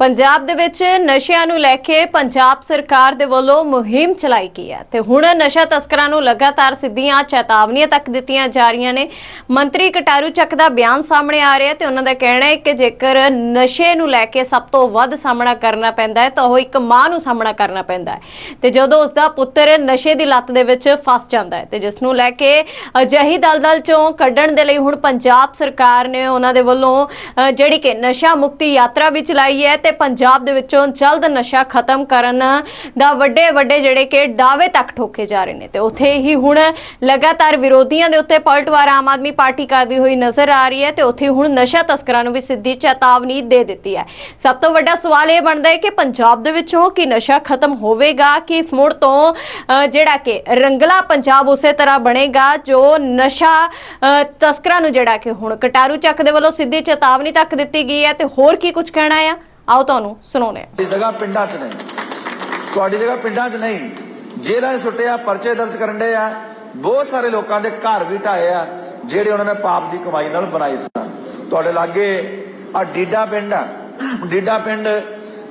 ਪੰਜਾਬ ਦੇ ਵਿੱਚ ਨਸ਼ਿਆਂ ਨੂੰ ਲੈ ਕੇ ਪੰਜਾਬ ਸਰਕਾਰ ਦੇ ਵੱਲੋਂ ਮੁਹਿੰਮ ਚਲਾਈ ਗਈ ਹੈ ਤੇ ਹੁਣ ਨਸ਼ਾ ਤਸਕਰਾਂ ਨੂੰ ਲਗਾਤਾਰ ਸਿੱਧੀਆਂ ਚੇਤਾਵਨੀਆਂ ਤੱਕ ਦਿੱਤੀਆਂ ਜਾ ਰਹੀਆਂ ਨੇ। ਮੰਤਰੀ ਕਟਾਰੂ ਚੱਕ ਦਾ ਬਿਆਨ ਸਾਹਮਣੇ ਆ ਰਿਹਾ ਤੇ ਉਹਨਾਂ ਦਾ ਕਹਿਣਾ ਹੈ ਕਿ ਜੇਕਰ ਨਸ਼ੇ ਨੂੰ ਲੈ ਕੇ ਸਭ ਤੋਂ ਵੱਧ ਸਾਹਮਣਾ ਕਰਨਾ ਪੈਂਦਾ ਹੈ ਤਾਂ ਉਹ ਇੱਕ ਮਾਂ ਨੂੰ ਸਾਹਮਣਾ ਕਰਨਾ ਪੈਂਦਾ ਹੈ। ਤੇ ਜਦੋਂ ਉਸ ਦਾ ਪੁੱਤਰ ਨਸ਼ੇ ਦੀ ਲੱਤ ਦੇ ਵਿੱਚ ਫਸ ਜਾਂਦਾ ਹੈ ਤੇ ਜਿਸ ਨੂੰ ਲੈ ਕੇ ਅਜਿਹੀ ਦਲਦਲ ਚੋਂ ਕੱਢਣ ਦੇ ਲਈ ਹੁਣ ਪੰਜਾਬ ਸਰਕਾਰ ਨੇ ਉਹਨਾਂ ਦੇ ਵੱਲੋਂ ਜਿਹੜੀ ਕਿ ਨਸ਼ਾ ਮੁਕਤੀ ਯਾਤਰਾ ਵੀ ਚਲਾਈ ਹੈ ਤੇ ਪੰਜਾਬ ਦੇ ਵਿੱਚੋਂ ਜਲਦ ਨਸ਼ਾ ਖਤਮ ਕਰਨ ਦਾ ਵੱਡੇ ਵੱਡੇ ਜਿਹੜੇ ਕਿ ਦਾਅਵੇ ਤੱਕ ਠੋਕੇ ਜਾ ਰਹੇ ਨੇ ਤੇ ਉੱਥੇ ਹੀ ਹੁਣ ਲਗਾਤਾਰ ਵਿਰੋਧੀਆਂ ਦੇ ਉੱਤੇ ਪਲਟਵਾਰ ਆਮ ਆਦਮੀ ਪਾਰਟੀ ਕਰਦੀ ਹੋਈ ਨਜ਼ਰ ਆ ਰਹੀ ਹੈ ਤੇ ਉੱਥੇ ਹੁਣ ਨਸ਼ਾ ਤਸਕਰਾਂ ਨੂੰ ਵੀ ਸਿੱਧੀ ਚੇਤਾਵਨੀ ਦੇ ਦਿੱਤੀ ਹੈ। ਸਭ ਤੋਂ ਵੱਡਾ ਸਵਾਲ ਇਹ ਬਣਦਾ ਹੈ ਕਿ ਪੰਜਾਬ ਦੇ ਵਿੱਚੋਂ ਕੀ ਨਸ਼ਾ ਖਤਮ ਹੋਵੇਗਾ ਕਿ ਮੁੜ ਤੋਂ ਅ, ਜਿਹੜਾ ਕਿ ਰੰਗਲਾ ਪੰਜਾਬ ਉਸੇ ਤਰ੍ਹਾਂ ਬਣੇਗਾ ਜੋ ਨਸ਼ਾ ਅ, ਤਸਕਰਾਂ ਨੂੰ ਜਿਹੜਾ ਕਿ ਹੁਣ ਕਟਾਰੂ ਚੱਕ ਦੇ ਵੱਲੋਂ ਸਿੱਧੀ ਚੇਤਾਵਨੀ ਤੱਕ ਦਿੱਤੀ ਗਈ ਹੈ ਤੇ ਹੋਰ ਕੀ ਕੁਝ ਕਹਿਣਾ ਆ? ਆਓ ਤੁਹਾਨੂੰ ਸੁਣਾਉਂਦੇ ਹਾਂ। ਤੁਹਾਡੀ ਜਗ੍ਹਾ ਪਿੰਡਾਂ 'ਚ ਨਹੀਂ। ਤੁਹਾਡੀ ਜਗ੍ਹਾ ਪਿੰਡਾਂ 'ਚ ਨਹੀਂ। ਜੇਲ੍ਹਾਂ 'ਚ ਸੁੱਟਿਆ ਪਰਚੇ ਦਰਜ ਕਰਨ ਦੇ ਆ। ਬਹੁਤ ਸਾਰੇ ਲੋਕਾਂ ਦੇ ਘਰ ਵੀ ਢਾਏ ਆ, ਜਿਹੜੇ ਉਹਨਾਂ ਨੇ ਪਾਪ ਦੀ ਕਮਾਈ ਨਾਲ ਬਣਾਏ ਸਨ ਤੁਹਾਡੇ ਲਾਗੇ ਆ ਡੀਡਾ ਪਿੰਡ ਆ। ਡੀਡਾ ਪਿੰਡ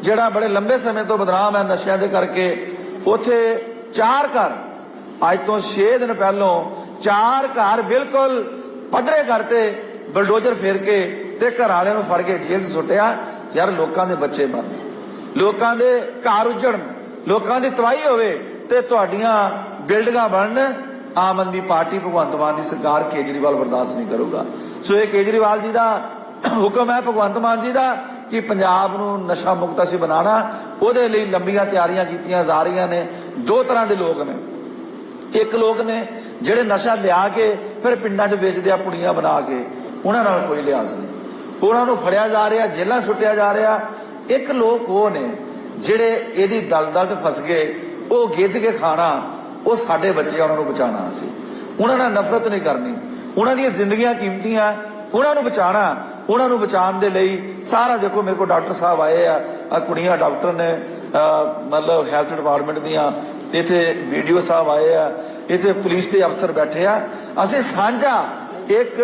ਜਿਹੜਾ ਬੜੇ ਲੰਬੇ ਸਮੇਂ ਤੋਂ ਬਦਨਾਮ ਹੈ ਨਸ਼ਿਆਂ ਦੇ ਕਰਕੇ। ਉੱਥੇ ਚਾਰ ਘਰ, ਅੱਜ ਤੋਂ 6 ਦਿਨ ਪਹਿਲਾਂ ਚਾਰ ਘਰ ਬਿਲਕੁਲ ਪੱਧਰੇ ਕਰਤੇ ਬਲਡੋਜ਼ਰ ਫੇਰ ਕੇ ਤੇ ਘਰ ਵਾਲਿਆਂ ਨੂੰ ਫੜ ਕੇ ਜੇਲ੍ਹ 'ਚ ਸੁੱਟਿਆ। ਯਾਰ ਲੋਕਾਂ ਦੇ ਬੱਚੇ ਮਰਨ ਲੋਕਾਂ ਦੇ ਘਰ ਉਜੜਨ, ਲੋਕਾਂ ਦੀ ਤਬਾਹੀ ਹੋਵੇ ਤੇ ਤੁਹਾਡੀਆਂ ਬਿਲਡਿੰਗਾਂ ਬਣਨ, ਆਮ ਆਦਮੀ ਪਾਰਟੀ ਭਗਵੰਤ ਮਾਨ ਦੀ ਸਰਕਾਰ ਕੇਜਰੀਵਾਲ ਬਰਦਾਸ਼ਤ ਨਹੀਂ ਕਰੂਗਾ। ਸੋ ਇਹ ਕੇਜਰੀਵਾਲ ਜੀ ਦਾ ਹੁਕਮ ਹੈ, ਭਗਵੰਤ ਮਾਨ ਜੀ ਦਾ, ਕਿ ਪੰਜਾਬ ਨੂੰ ਨਸ਼ਾ ਮੁਕਤ ਅਸੀਂ ਬਣਾਉਣਾ। ਉਹਦੇ ਲਈ ਲੰਬੀਆਂ ਤਿਆਰੀਆਂ ਕੀਤੀਆਂ ਜਾ ਰਹੀਆਂ ਨੇ। ਦੋ ਤਰ੍ਹਾਂ ਦੇ ਲੋਕ ਨੇ। ਇੱਕ ਲੋਕ ਨੇ ਜਿਹੜੇ ਨਸ਼ਾ ਲਿਆ ਕੇ ਫਿਰ ਪਿੰਡਾਂ 'ਚ ਵੇਚਦੇ ਆ, ਪੁੜੀਆਂ ਬਣਾ ਕੇ। ਉਹਨਾਂ ਨਾਲ ਕੋਈ ਲਿਆਸ ਨਹੀਂ। ਉਹਨਾਂ ਨੂੰ ਫੜਿਆ ਜਾ ਰਿਹਾ, ਜੇਲ੍ਹਾਂ ਸੁੱਟਿਆ ਜਾ ਰਿਹਾ। ਇੱਕ ਲੋਕ ਉਹ ਨੇ ਜਿਹੜੇ ਇਹਦੀ ਦਲਦਲ 'ਚ ਫਸ ਗਏ, ਉਹ ਗਿੱਜ ਕੇ ਖਾਣਾ, ਉਹ ਸਾਡੇ ਬੱਚੇ ਉਹਨਾਂ ਨੂੰ ਬਚਾਉਣਾ ਸੀ। ਉਹਨਾਂ ਨਾਲ ਨਫ਼ਰਤ ਨਹੀਂ ਕਰਨੀ। ਉਹਨਾਂ ਦੀਆਂ ਜ਼ਿੰਦਗੀਆਂ ਕੀਮਤੀਆਂ, ਉਹਨਾਂ ਨੂੰ ਬਚਾਉਣਾ, ਉਹਨਾਂ ਨੂੰ ਬਚਾਉਣ ਦੇ ਲਈ ਸਾਰਾ ਦੇਖੋ, ਮੇਰੇ ਕੋਲ ਡਾਕਟਰ ਸਾਹਿਬ ਆਏ ਆ ਕੁੜੀਆਂ ਡਾਕਟਰ ਨੇ ਮਤਲਬ ਹੈਲਥ ਡਿਪਾਰਟਮੈਂਟ ਦੀਆਂ, ਇੱਥੇ ਵੀਡੀਓ ਸਾਹਿਬ ਆਏ ਆ, ਇੱਥੇ ਪੁਲਿਸ ਦੇ ਅਫਸਰ ਬੈਠੇ ਆ। ਅਸੀਂ ਸਾਂਝਾ ਇੱਕ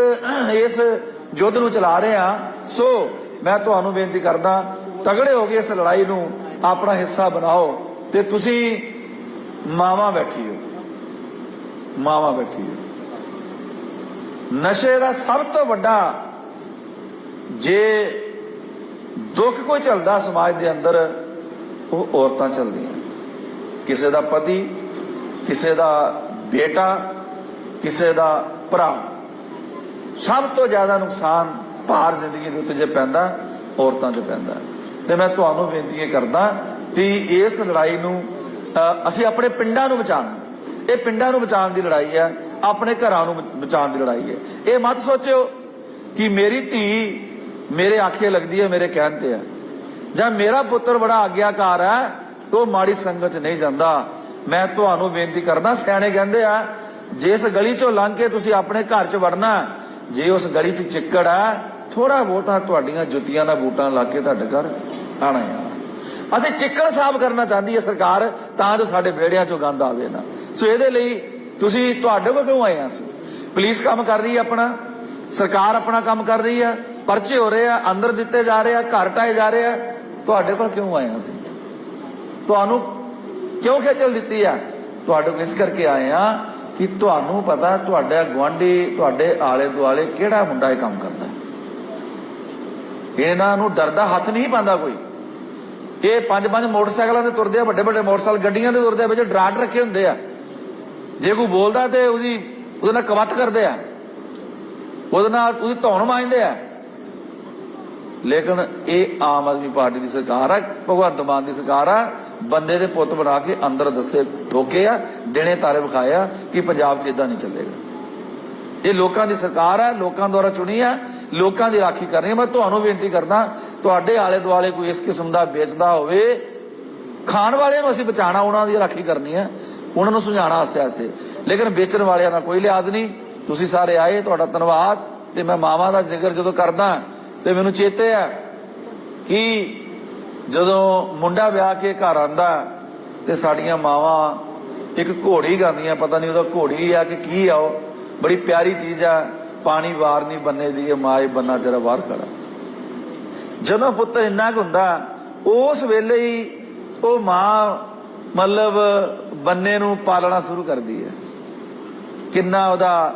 ਇਸ ਯੁੱਧ ਨੂੰ ਚਲਾ ਰਹੇ ਆ ਸੋ ਮੈਂ ਤੁਹਾਨੂੰ ਬੇਨਤੀ ਕਰਦਾ, ਤਗੜੇ ਹੋ ਕੇ ਇਸ ਲੜਾਈ ਨੂੰ ਆਪਣਾ ਹਿੱਸਾ ਬਣਾਓ ਤੇ ਤੁਸੀਂ ਮਾਵਾਂ ਬੈਠੀ ਹੋ ਮਾਵਾਂ ਬੈਠੀ ਹੋ ਨਸ਼ੇ ਦਾ ਸਭ ਤੋਂ ਵੱਡਾ ਜੇ ਦੁੱਖ ਕੋਈ ਚੱਲਦਾ ਸਮਾਜ ਦੇ ਅੰਦਰ, ਉਹ ਔਰਤਾਂ ਚੱਲਦੀਆਂ ਕਿਸੇ ਦਾ ਪਤੀ, ਕਿਸੇ ਦਾ ਬੇਟਾ, ਕਿਸੇ ਦਾ ਭਰਾ। ਸਭ ਤੋਂ ਜ਼ਿਆਦਾ ਨੁਕਸਾਨ ਭਾਰ ਜ਼ਿੰਦਗੀ ਦੇ ਉੱਤੇ ਜੇ ਪੈਂਦਾ, ਔਰਤਾਂ ਚ ਪੈਂਦਾ। ਤੇ ਮੈਂ ਤੁਹਾਨੂੰ ਬੇਨਤੀ ਕਰਦਾ ਕਿ ਇਸ ਲੜਾਈ ਨੂੰ ਅਸੀਂ ਆਪਣੇ ਪਿੰਡਾਂ ਨੂੰ ਬਚਾਉਣਾ ਇਹ ਪਿੰਡਾਂ ਨੂੰ ਬਚਾਉਣ ਦੀ ਲੜਾਈ ਹੈ, ਆਪਣੇ ਘਰਾਂ ਨੂੰ ਬਚਾਉਣ ਦੀ ਲੜਾਈ ਹੈ। ਇਹ ਮਤ ਸੋਚਿਓ ਕਿ ਮੇਰੀ ਧੀ ਮੇਰੇ ਆਖੇ ਲੱਗਦੀ ਹੈ, ਮੇਰੇ ਕਹਿਣ ਤੇ ਹੈ। ਜਾਂ ਮੇਰਾ ਪੁੱਤਰ ਬੜਾ ਆਗਿਆਕਾਰ ਹੈ ਉਹ ਮਾੜੀ ਸੰਗਤ 'ਚ ਨਹੀਂ ਜਾਂਦਾ। ਮੈਂ ਤੁਹਾਨੂੰ ਬੇਨਤੀ ਕਰਦਾ, ਸਿਆਣੇ ਕਹਿੰਦੇ ਆ, ਜਿਸ ਗਲੀ 'ਚੋਂ ਲੰਘ ਕੇ ਤੁਸੀਂ ਆਪਣੇ ਘਰ 'ਚ ਵੜਨਾ ਜੇ ਉਸ ਗਲੀ 'ਚ ਚਿੱਕੜ ਆ ਥੋੜਾ ਬਹੁਤਾ ਤੁਹਾਡੀਆਂ ਜੁੱਤੀਆਂ ਦਾ ਬੂਟਾਂ ਲਾ ਕੇ ਤੁਹਾਡੇ ਘਰ ਆਣਾ ਆ ਅਸੀਂ ਚਿੱਕੜ ਸਾਫ਼ ਕਰਨਾ ਚਾਹੁੰਦੀ ਹੈ ਸਰਕਾਰ, ਤਾਂ ਜੋ ਸਾਡੇ ਵਿਹੜਿਆਂ 'ਚੋਂ ਗੰਦ ਆਵੇ ਨਾ। ਸੋ ਇਹਦੇ ਲਈ ਤੁਸੀਂ ਤੁਹਾਡੇ ਕੋਲ ਕਿਉਂ ਆਏ ਆ ਅਸੀਂ? ਪੁਲਿਸ ਕੰਮ ਕਰ ਰਹੀ ਹੈ ਆਪਣਾ, ਸਰਕਾਰ ਆਪਣਾ ਕੰਮ ਕਰ ਰਹੀ ਹੈ, ਪਰਚੇ ਹੋ ਰਹੇ ਆ, ਅੰਦਰ ਦਿੱਤੇ ਜਾ ਰਹੇ ਆ, ਘਰ ਢਾਏ ਜਾ ਰਹੇ ਆ। ਤੁਹਾਡੇ ਕੋਲ ਕਿਉਂ ਆਏ ਆ ਅਸੀਂ? ਤੁਹਾਨੂੰ ਕਿਉਂ ਖੇਚਲ ਦਿੱਤੀ ਆ? ਤੁਹਾਡੇ ਕੋਲ ਇਸ ਕਰਕੇ ਆਏ ਆ ਕਿ ਤੁਹਾਨੂੰ ਪਤਾ ਤੁਹਾਡਾ ਗਵਾਂਢੀ ਤੁਹਾਡੇ ਆਲੇ ਦੁਆਲੇ ਕਿਹੜਾ ਮੁੰਡਾ ਇਹ ਕੰਮ ਕਰਦਾ? ਇਹਨਾਂ ਨੂੰ ਡਰਦਾ ਹੱਥ ਨਹੀਂ ਪਾਉਂਦਾ ਕੋਈ। ਇਹ ਪੰਜ ਪੰਜ ਮੋਟਰਸਾਈਕਲਾਂ ਤੇ ਤੁਰਦੇ ਆ ਵੱਡੇ ਵੱਡੇ ਮੋਟਰਸਾਈਕਲ ਗੱਡੀਆਂ ਤੇ ਤੁਰਦੇ ਆ, ਵਿੱਚ ਡਰਾਟ ਰੱਖੇ ਹੁੰਦੇ ਆ। ਜੇ ਕੋਈ ਬੋਲਦਾ ਤੇ ਉਹਦੀ, ਉਹਦੇ ਨਾਲ ਕਵੱਟ ਕਰਦੇ ਆ। ਉਹਦੇ ਨਾਲ ਉਹਦੀ ਧੌਣ ਮਾਂਜਦੇ ਆ। ਲੇਕਿਨ ਇਹ ਆਮ ਆਦਮੀ ਪਾਰਟੀ ਦੀ ਸਰਕਾਰ ਆ, ਭਗਵੰਤ ਮਾਨ ਦੀ ਸਰਕਾਰ ਆ, ਬੰਦੇ ਦੇ ਪੁੱਤ ਬਣਾ ਕੇ ਅੰਦਰ ਦੱਸੇ, ਠੋਕੇ ਆ, ਦਿਨੇ ਤਾਰੇ ਵਿਖਾਏ ਕਿ ਪੰਜਾਬ 'ਚ ਇਦਾਂ ਨਹੀਂ ਚੱਲੇਗਾ। ਇਹ ਲੋਕਾਂ ਦੀ ਸਰਕਾਰ ਹੈ ਲੋਕਾਂ ਦੁਆਰਾ ਚੁਣੀ ਹੈ ਲੋਕਾਂ ਦੀ ਰਾਖੀ ਕਰਨੀ ਹੈ ਮੈਂ ਤੁਹਾਨੂੰ ਬੇਨਤੀ ਕਰਦਾ, ਤੁਹਾਡੇ ਆਲੇ ਦੁਆਲੇ ਕੋਈ ਇਸ ਕਿਸਮ ਦਾ ਵੇਚਦਾ ਹੋਵੇ, ਖਾਣ ਵਾਲਿਆਂ ਨੂੰ ਅਸੀਂ ਬਚਾਣਾ ਉਹਨਾਂ ਦੀ ਰਾਖੀ ਕਰਨੀ ਹੈ ਉਹਨਾਂ ਨੂੰ ਸੁਝਾਣਾ ਆਸੇ ਆਸੇ ਲੇਕਿਨ ਵੇਚਣ ਵਾਲਿਆਂ ਦਾ ਕੋਈ ਲਿਹਾਜ਼ ਨਹੀਂ। ਤੁਸੀਂ ਸਾਰੇ ਆਏ, ਤੁਹਾਡਾ ਧੰਨਵਾਦ, ਤੇ ਮੈਂ ਮਾਵਾਂ ਦਾ ਜ਼ਿਕਰ ਜਦੋਂ ਕਰਦਾ ਤੇ ਮੈਨੂੰ ਚੇਤੇ ਆ ਕਿ ਜਦੋਂ ਮੁੰਡਾ ਵਿਆਹ ਕੇ ਘਰ ਆਂਦਾ ਤੇ ਸਾਡੀਆਂ ਮਾਵਾਂ ਇੱਕ ਘੋੜੀ ਗਾਉਂਦੀਆਂ, ਪਤਾ ਨਹੀਂ ਉਹਦਾ ਘੋੜੀ ਆ ਕਿ ਕੀ ਆ ਉਹ। ਬੜੀ ਪਿਆਰੀ ਚੀਜ਼ ਆ, ਪਾਣੀ ਵਾਰ ਨਹੀਂ ਬੰਨੇ ਦੀ ਇਹ ਮਾਏ ਬੰਨਾ ਤੇਰਾ ਬਾਹਰ ਖੜਾ। ਜਦੋਂ ਪੁੱਤ ਇੰਨਾ ਕੁ ਹੁੰਦਾ, ਉਸ ਵੇਲੇ ਹੀ ਉਹ ਮਾਂ ਮਤਲਬ ਬੰਨੇ ਨੂੰ ਪਾਲਣਾ ਸ਼ੁਰੂ ਕਰਦੀ ਹੈ। ਕਿੰਨਾ ਉਹਦਾ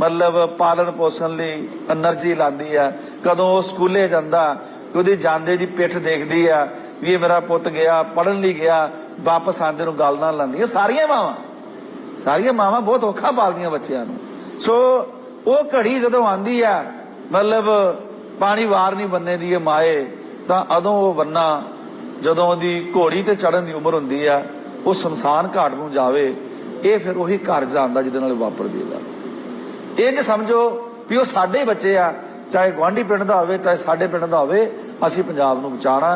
ਮਤਲਬ ਪਾਲਣ ਪੋਸ਼ਣ ਲਈ એનર્ਜੀ ਲਾਂਦੀ ਆ। ਕਦੋਂ ਉਹ ਸਕੂਲੇ ਜਾਂਦਾ ਉਹਦੀ ਜਾਂਦੇ ਦੀ ਪਿੱਠ ਦੇਖਦੀ ਆ ਵੀ ਇਹ ਮੇਰਾ ਪੁੱਤ ਗਿਆ ਪੜਨ ਲਈ ਗਿਆ, ਵਾਪਸ ਆਂਦੇ ਨੂੰ ਗੱਲ ਨਾਲ ਲਾਂਦੀਆਂ ਸਾਰੀਆਂ ਮਾਵਾਂ ਸਾਰੀਆਂ ਮਾਵਾਂ ਬਹੁਤ ਔਖਾ ਪਾਲਦੀਆਂ ਬੱਚਿਆਂ ਨੂੰ। ਸੋ ਉਹ ਘੜੀ ਜਦੋਂ ਆਂਦੀ ਆ, ਮਤਲਬ ਪਾਣੀ ਵਾਰ ਨਹੀਂ ਬੰਨੇ ਦੀ ਇਹ ਮਾਏ, ਤਾਂ ਅਦੋਂ ਉਹ ਵੰਨਾ, ਜਦੋਂ ਉਹਦੀ ਘੋੜੀ ਤੇ ਚੜਨ ਦੀ ਉਮਰ ਹੁੰਦੀ ਆ, ਉਹ ਸ਼ਮਸ਼ਾਨ ਘਾਟ ਨੂੰ ਜਾਵੇ, ਇਹ ਫਿਰ ਉਹੀ ਘਰ ਜਾਂਦਾ ਜਿਹਦੇ ਨਾਲ ਵਾਪਰਦੀ ਹੈ ਇਹ ਜੇ ਸਮਝੋ ਵੀ ਉਹ ਸਾਡੇ ਹੀ ਬੱਚੇ ਆ, ਚਾਹੇ ਗਵਾਂਢੀ ਪਿੰਡ ਦਾ ਹੋਵੇ, ਚਾਹੇ ਸਾਡੇ ਪਿੰਡ ਦਾ ਹੋਵੇ, ਅਸੀਂ ਪੰਜਾਬ ਨੂੰ ਬਚਾਉਣਾ।